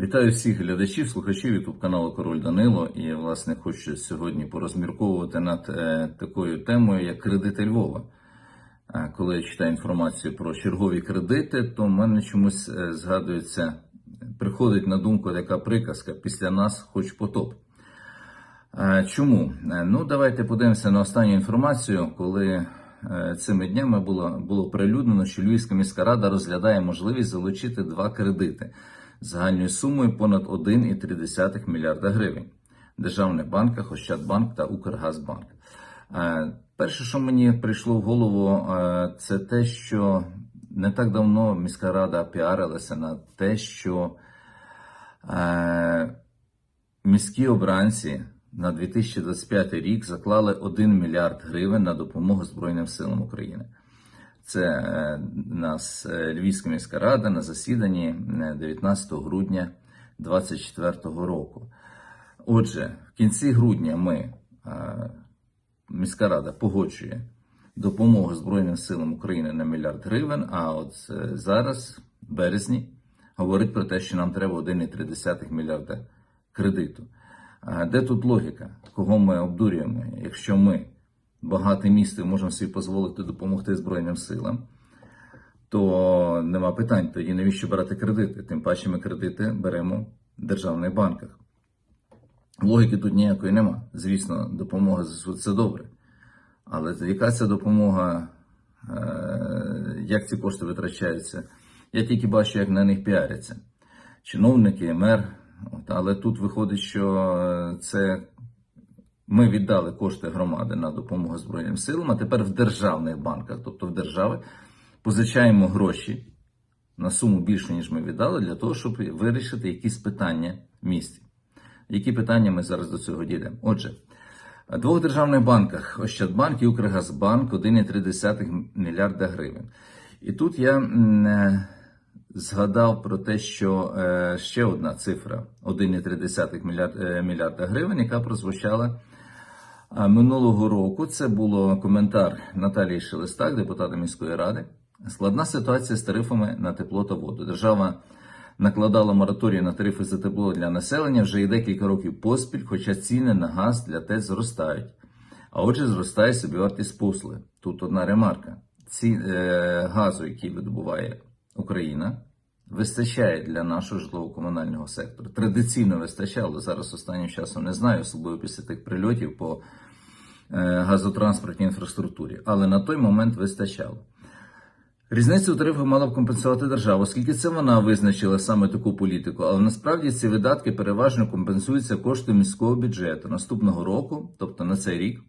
Вітаю всіх глядачів, слухачів ютуб каналу Король Данило. І, власне, хочу сьогодні порозмірковувати над е, такою темою, як кредити Львова. Коли я читаю інформацію про чергові кредити, то в мене чомусь е, згадується, приходить на думку така приказка: після нас хоч потоп. Чому? Е, Ну, давайте подивимося на останню інформацію, коли цими днями було, було прилюднено, що Львівська міська рада розглядає можливість залучити два кредити загальною сумою понад 1,3 мільярда гривень державних банках Ощадбанк та Укргазбанк. Е, Перше, що мені прийшло в голову, е, це те, що не так давно міська рада піарилася на те, що е, міські обранці на 2025 рік заклали 1 мільярд гривень на допомогу Збройним силам України. Це е, нас е, Львівська міська рада на засіданні е, 19 грудня 2024 року. Отже, в кінці грудня ми, е, міська рада, погоджує допомогу Збройним силам України на мільярд гривень. А от е, зараз, в березні, говорить про те, що нам треба 1,3 мільярда кредиту. Де тут логіка? Кого ми обдурюємо? Якщо ми багате місто і можемо собі дозволити допомогти Збройним силам, то нема питань. Тоді навіщо брати кредити? Тим паче ми кредити беремо в державних банках. Логіки тут ніякої нема. Звісно, допомога ЗСУ це добре. Але яка ця допомога, е, як ці кошти витрачаються? Я тільки бачу, як на них піаряться. Чиновники, мер. Але тут виходить, що е, це ми віддали кошти громади на допомогу Збройним силам, а тепер в державних банках, тобто в держави, позичаємо гроші на суму більшу, ніж ми віддали, для того, щоб вирішити якісь питання в місті. Які питання ми зараз до цього дійдемо? Отже, в двох державних банках Ощадбанк і Укргазбанк 1,3 мільярда гривень. І тут я е, згадав про те, що е, ще одна цифра 1,3 мільярд, е, мільярда гривень, яка прозвучала минулого року. Це було коментар Наталії Шелестак, депутата міської ради. Складна ситуація з тарифами на тепло та воду. Держава накладала мораторій на тарифи за тепло для населення вже і декілька років поспіль, хоча ціни на газ для ТЕЦ зростають. А отже, зростає собівартість послуги. Тут одна ремарка: ці е, газу, який видобуває Україна, вистачає для нашого житлово-комунального сектору. Традиційно вистачало. Зараз останнім часом не знаю, особливо після тих прильотів по е, газотранспортній інфраструктурі. Але на той момент вистачало. Різницю у тарифах мала б компенсувати держава, оскільки це вона визначила саме таку політику. Але насправді ці видатки переважно компенсуються коштом міського бюджету наступного року, тобто на цей рік,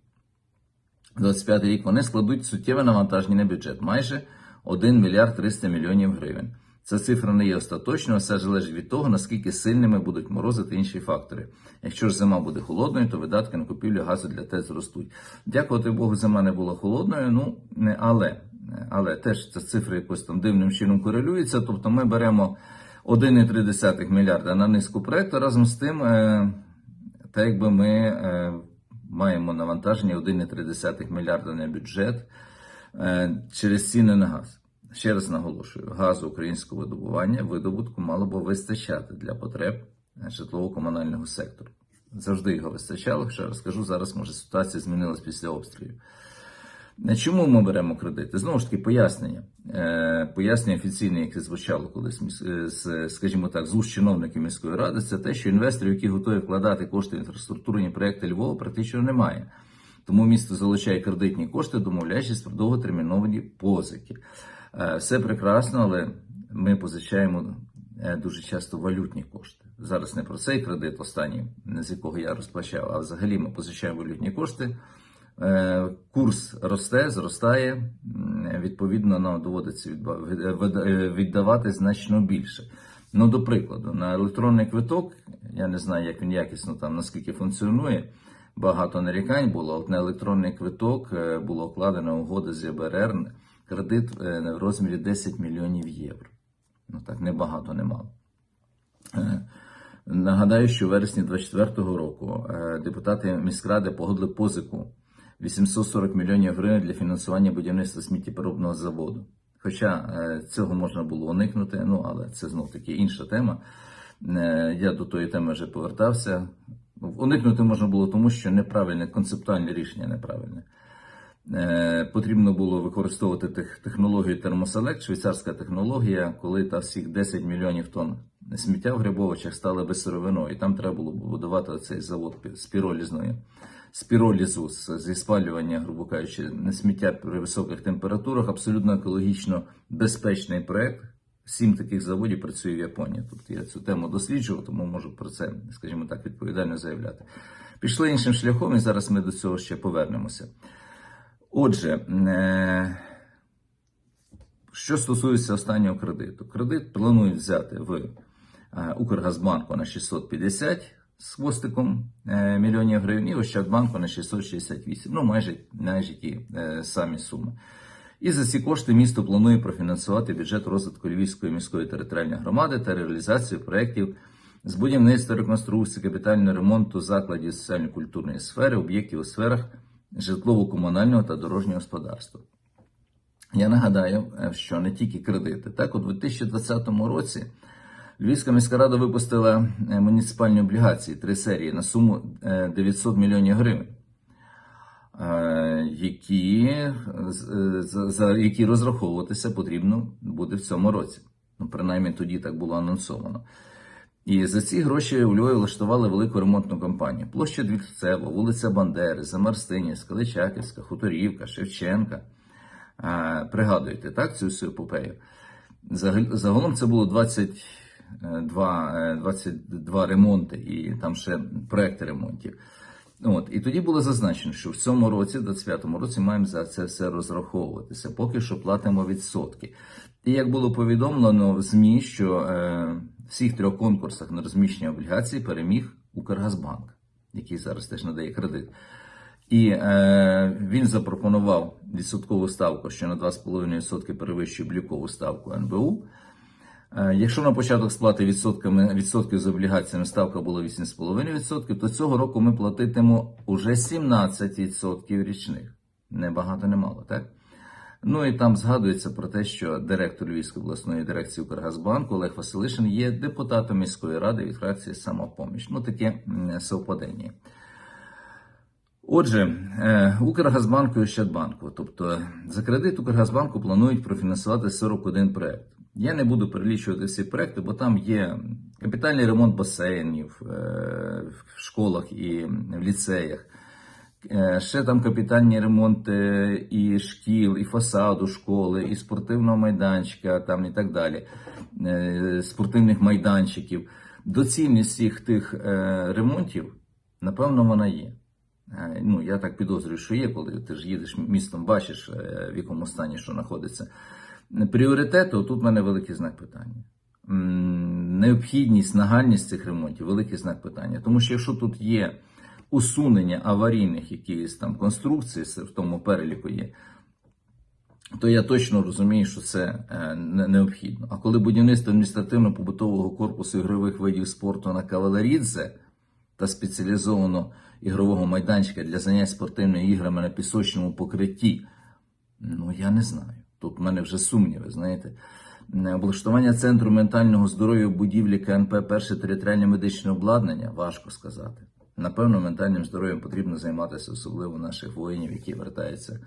25 рік, вони складуть суттєве навантаження на бюджет майже 1 мільярд 300 мільйонів гривень. Ця цифра не є остаточною, все залежить від того, наскільки сильними будуть морози та інші фактори. Якщо ж зима буде холодною, то видатки на купівлю газу для ТЕЦ зростуть. Дякувати Богу, зима не була холодною, ну не але. Але теж ця цифра якось там дивним чином корелюється. Тобто ми беремо 1,3 мільярда на низку проекту, разом з тим, е, так якби ми е, маємо навантаження 1,3 мільярда на бюджет е, через ціни на газ. Ще раз наголошую, газу українського видобування видобутку мало б вистачати для потреб е, житлово-комунального сектору. Завжди його вистачало. Ще раз кажу, зараз може ситуація змінилась після обстрілів. Чому ми беремо кредити? Знову ж таки, пояснення. Е, Пояснення офіційне, яке звучало колись, е, скажімо так, з уст чиновників міської ради, це те, що інвесторів, які готові вкладати кошти в інфраструктурні проекти Львова, практично немає. Тому місто залучає кредитні кошти, домовляючись про довготерміновані позики. Е, Все прекрасно, але ми позичаємо е, дуже часто валютні кошти. Зараз не про цей кредит, останній, з якого я розпочав, а взагалі ми позичаємо валютні кошти. Е, Курс росте, зростає, відповідно, нам доводиться віддавати значно більше. Ну, до прикладу, на електронний квиток, я не знаю, як він якісно там наскільки функціонує. Багато нарікань було. От на електронний квиток було укладена угода з ЄБРР, кредит е, в розмірі 10 мільйонів євро. Ну так, не багато, не мало. Е, Нагадаю, що в вересні 2024 року е, депутати міськради погодили позику 840 мільйонів гривень для фінансування будівництва сміттєпереробного заводу. Хоча цього можна було уникнути, ну але це знов таки інша тема. Я до тої теми вже повертався. Уникнути можна було тому, що неправильне концептуальне рішення неправильне. Е, Потрібно було використовувати тех- технологію термоселект, швейцарська технологія, коли та всіх 10 мільйонів тонн сміття в Грибовичах стали безсировиною. І там треба було будувати цей завод пі- спіролізної спіролізу зі спалювання, грубо кажучи, не сміття при високих температурах. Абсолютно екологічно безпечний проект. Сім таких заводів працює в Японії. Тобто я цю тему досліджував, тому можу про це, скажімо так, відповідально заявляти. Пішли іншим шляхом, і зараз ми до цього ще повернемося. Отже, е, що стосується останнього кредиту, кредит планують взяти в е, Укргазбанку на 650 з хвостиком е, мільйонів гривень і Ощадбанку на 668, ну майже, майже ті самі суми. І за ці кошти місто планує профінансувати бюджет розвитку Львівської міської територіальної громади та реалізацію проєктів з будівництва, реконструкції, капітального ремонту закладів соціально-культурної сфери, об'єктів у сферах житлово-комунального та дорожнього господарства. Я нагадаю, е, що не тільки кредити. Так, у 2020 році Львівська міська рада випустила е, муніципальні облігації три серії на суму е, 900 мільйонів гривень, е, які, е, за які розраховуватися потрібно буде в цьому році. Ну, принаймні тоді так було анонсовано. І за ці гроші у Львові влаштували велику ремонтну кампанію. Площа Двірцева, вулиця Бандери, Замарстинівська, Личаківська, Хуторівка, Шевченка. Пригадуєте, так, цю всю епопею? Загалом це було 22, е, 22 ремонти і там ще проекти ремонтів. От, і тоді було зазначено, що в цьому році, в 25-му році, маємо за це все розраховуватися. Поки що платимо відсотки. І як було повідомлено в ЗМІ, що е, всіх трьох конкурсах на розміщення облігацій переміг Укргазбанк, який зараз теж надає кредит. І е, він запропонував відсоткову ставку, що на 2,5% перевищує облікову ставку НБУ. Е, Якщо на початок сплати відсотками, відсотків з облігаціями ставка була 8,5%, то цього року ми платитимо уже 17% річних. Не багато, не мало, так? Ну і там згадується про те, що директор Львівської обласної дирекції Укргазбанку Олег Василишин є депутатом міської ради від фракції самопоміч. Ну таке совпадення. Отже, е, Укргазбанку і Ощадбанку, тобто за кредит Укргазбанку планують профінансувати 41 проект. Я не буду перелічувати всі проекти, бо там є капітальний ремонт басейнів е, в школах і в ліцеях. Е, Ще там капітальні ремонти і шкіл, і фасаду школи, і спортивного майданчика, там і так далі, е, спортивних майданчиків. Доцільність всіх тих е, ремонтів, напевно, вона є. Ну, я так підозрюю, що є, коли ти ж їдеш містом, бачиш, в якому стані що знаходиться. Пріоритету тут в мене великий знак питання. Необхідність, нагальність цих ремонтів великий знак питання. Тому що якщо тут є усунення аварійних якихось там конструкцій, в тому переліку є, то я точно розумію, що це е, необхідно. А коли будівництво адміністративно-побутового корпусу ігрових видів спорту на Кавалерідзе та спеціалізованого ігрового майданчика для занять спортивними іграми на пісочному покритті, ну я не знаю. Тут в мене вже сумніви, знаєте. Е, Облаштування центру ментального здоров'я в будівлі КНП перше територіальне медичне обладнання важко сказати. Напевно, ментальним здоров'ям потрібно займатися, особливо наших воїнів, які вертаються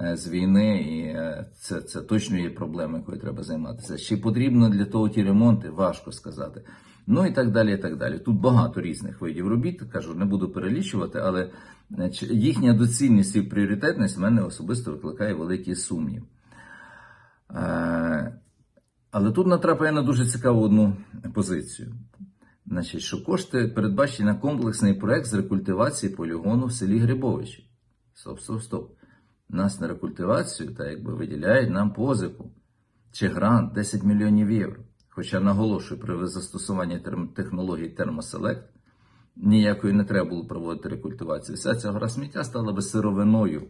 е, з війни, і е, це, це точно є проблема, якою треба займатися. Чи потрібно для того ті ремонти, важко сказати. Ну і так далі. і так далі. Тут багато різних видів робіт, кажу, не буду перелічувати, але їхня доцільність і пріоритетність в мене особисто викликає великий сумнів. Е, Але тут натрапляє на дуже цікаву одну позицію. Значить, що кошти передбачені на комплексний проект з рекультивації полігону в селі Грибовичі. Стоп, стоп, стоп. Нас на рекультивацію та якби виділяють нам позику чи грант 10 мільйонів євро. Хоча наголошую, при застосуванні терм- технології термоселект ніякої не треба було проводити рекультивацію. Вся ця гора сміття стала би сировиною.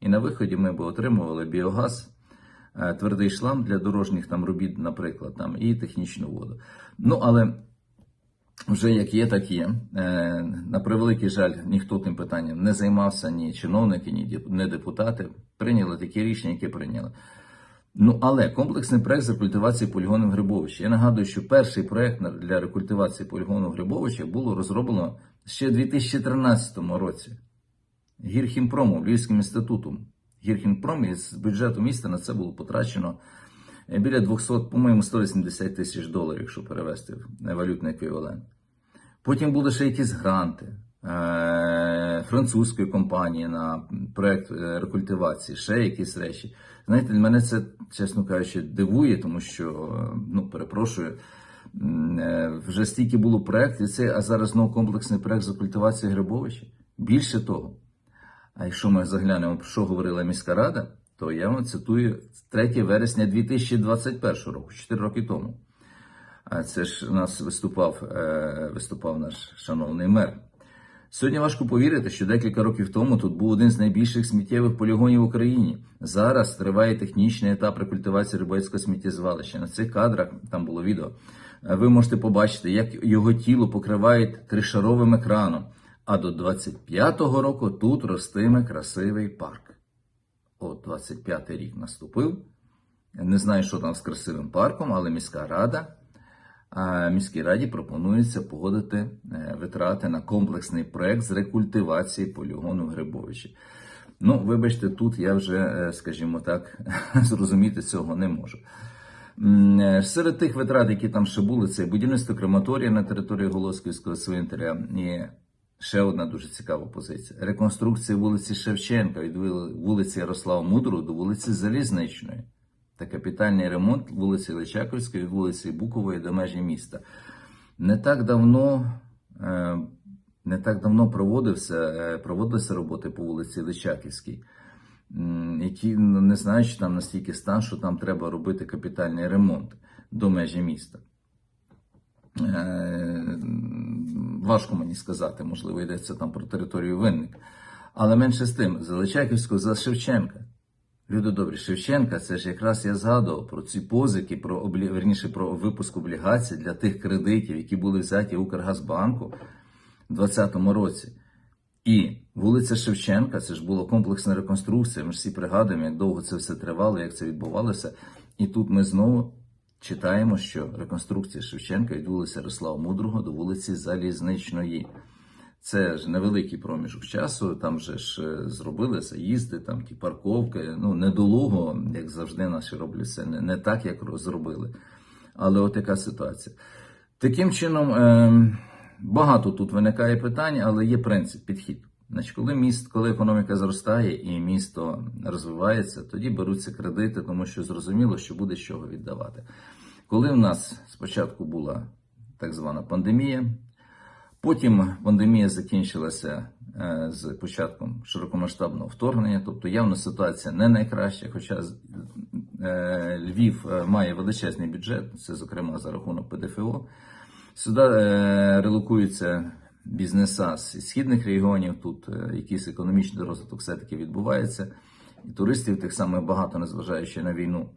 І на виході ми б отримували біогаз, е, твердий шлам для дорожніх там робіт, наприклад, там, і технічну воду. Ну, але вже як є, так є. Е, На превеликий жаль, ніхто тим питанням не займався, ні чиновники, ні депутати. Прийняли такі рішення, які прийняли. Ну, але комплексний проект з рекультивації полігону в Грибовичі. Я нагадую, що перший проект для рекультивації полігону в Грибовичі було розроблено ще в 2013 році. Гірхімпромом, Львівським інститутом. Гірхімпром і з бюджету міста на це було потрачено біля 200, по-моєму, 180 тисяч доларів, якщо перевести в валютний еквівалент. Потім були ще якісь гранти е, французької компанії на проект е, рекультивації, ще якісь речі. Знаєте, мене це, чесно кажучи, дивує, тому що, е, ну, перепрошую, е, вже стільки було проєктів, це, а зараз знову комплексний проект з рекультивації Грибовича. Більше того, а якщо ми заглянемо, про що говорила міська рада, то я вам цитую 3 вересня 2021 року, 4 роки тому. А це ж у нас виступав, е, виступав наш шановний мер. Сьогодні важко повірити, що декілька років тому тут був один з найбільших сміттєвих полігонів в Україні. Зараз триває технічний етап рекультивації Рибацького сміттєзвалища. На цих кадрах там було відео. е, Ви можете побачити, як його тіло покривають тришаровим екраном. А до 25-го року тут ростиме красивий парк. От 25-й рік наступив. Не знаю, що там з красивим парком, але міська рада. Міській раді пропонується погодити е, витрати на комплексний проект з рекультивації полігону Грибовичі. Ну, вибачте, тут я вже, е, скажімо так, зрозуміти цього не можу. Е, Серед тих витрат, які там ще були, це будівництво крематорія на території Голосківського цвинтаря ще одна дуже цікава позиція. Реконструкція вулиці Шевченка від вулиці Ярослава Мудрого до вулиці Залізничної та капітальний ремонт вулиці Личаковської від вулиці Букової до межі міста. Не так давно, е, не так давно проводився, е, проводилися роботи по вулиці Личаківській, які ну, не знаю, чи там настільки стан, що там треба робити капітальний ремонт до межі міста. Важко мені сказати, можливо, йдеться там про територію винник. Але менше з тим, за Личаківського, за Шевченка. Люди добрі, Шевченка, це ж якраз я згадував про ці позики, про облі... верніше, про випуск облігацій для тих кредитів, які були взяті Укргазбанку в 2020 році. І вулиця Шевченка, це ж була комплексна реконструкція. Ми ж всі пригадуємо, як довго це все тривало, як це відбувалося. І тут ми знову читаємо, що реконструкція Шевченка від вулиці Ярослава Мудрого до вулиці Залізничної. Це ж невеликий проміжок часу. Там же ж е, зробили заїзди, там ті парковки. Ну недолуго, як завжди, наші роблять це не, не так, як зробили. Але от яка ситуація. Таким чином, е, багато тут виникає питань, але є принцип, підхід. Значить, коли міст, коли економіка зростає і місто розвивається, тоді беруться кредити, тому що зрозуміло, що буде з чого віддавати. Коли в нас спочатку була так звана пандемія, Потім пандемія закінчилася е, з початком широкомасштабного вторгнення, тобто явно ситуація не найкраща, хоча е, Львів е, має величезний бюджет, це зокрема за рахунок ПДФО. Сюди релокуються бізнеса з східних регіонів, тут е, якийсь економічний розвиток все-таки відбувається, і туристів тих самих багато, незважаючи на війну.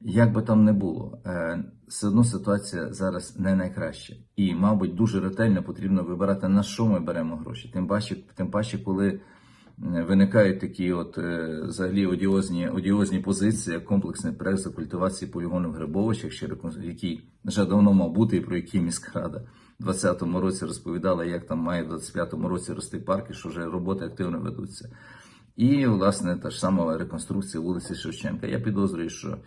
Як би там не було, е, все одно ситуація зараз не найкраща. І, мабуть, дуже ретельно потрібно вибирати, на що ми беремо гроші. Тим паче, тим паче коли е, виникають такі от взагалі одіозні одіозні позиції, як комплексний проект за культивації полігону в Грибовичах, який вже давно мав бути, і про які міськрада 20-му році розповідала, як там має в 2025 році рости парки, що вже роботи активно ведуться. І, власне, та ж сама реконструкція вулиці Шевченка. Я підозрюю, що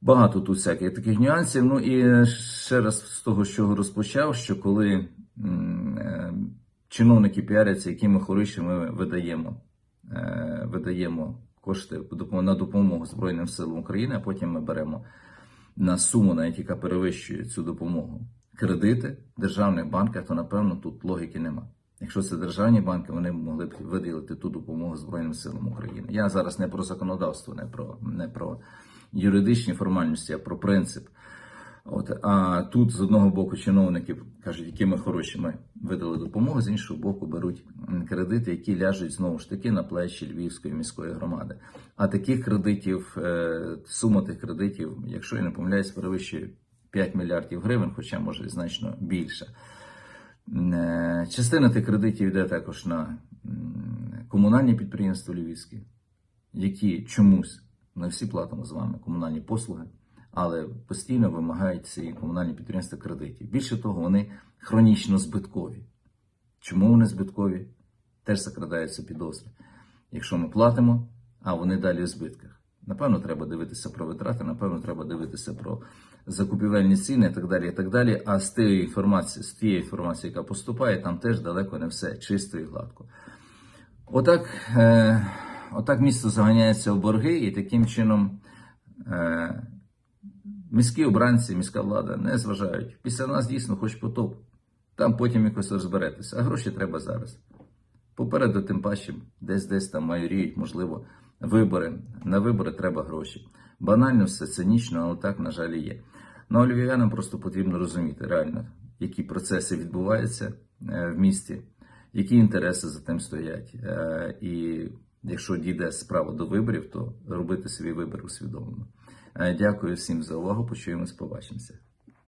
багато тут всяких таких нюансів. Ну і ще раз з того, що розпочав, що коли е, чиновники піаряться, якими хороші ми видаємо, е, видаємо кошти на допомогу Збройним силам України, а потім ми беремо на суму, навіть яка перевищує цю допомогу кредити державних банках, то напевно тут логіки нема. Якщо це державні банки, вони могли б виділити ту допомогу Збройним силам України. Я зараз не про законодавство, не про не про юридичні формальності, а про принцип. От а тут з одного боку чиновники кажуть, які ми хороші, ми видали допомогу, з іншого боку, беруть кредити, які ляжуть знову ж таки на плечі Львівської міської громади. А таких кредитів, е, сума тих кредитів, якщо я не помиляюсь, перевищує 5 мільярдів гривень, хоча може значно більше. Е, Частина тих кредитів йде також на комунальні підприємства львівські, які чомусь Ми всі платимо з вами комунальні послуги, але постійно вимагають ці комунальні підприємства кредитів. Більше того, вони хронічно збиткові. Чому вони збиткові? Теж закрадаються підозри. Якщо ми платимо, а вони далі в збитках. Напевно, треба дивитися про витрати, напевно, треба дивитися про закупівельні ціни і так далі. і так далі. А з тієї інформації, з тієї інформації, яка поступає, там теж далеко не все чисто і гладко. Отак, е, отак місто заганяється в борги, і таким чином е, міські обранці, міська влада не зважають. Після нас дійсно хоч потоп. Там потім якось розберетеся. А гроші треба зараз. Попереду, тим паче, десь десь там майоріють, можливо, вибори. На вибори треба гроші. Банально все цинічно, але так, на жаль, є. Ну, львів'янам просто потрібно розуміти реально, які процеси відбуваються е, в місті, які інтереси за тим стоять. Е, І якщо дійде справа до виборів, то робити свій вибір усвідомлено. Е, Дякую всім за увагу. Почуємось, побачимося.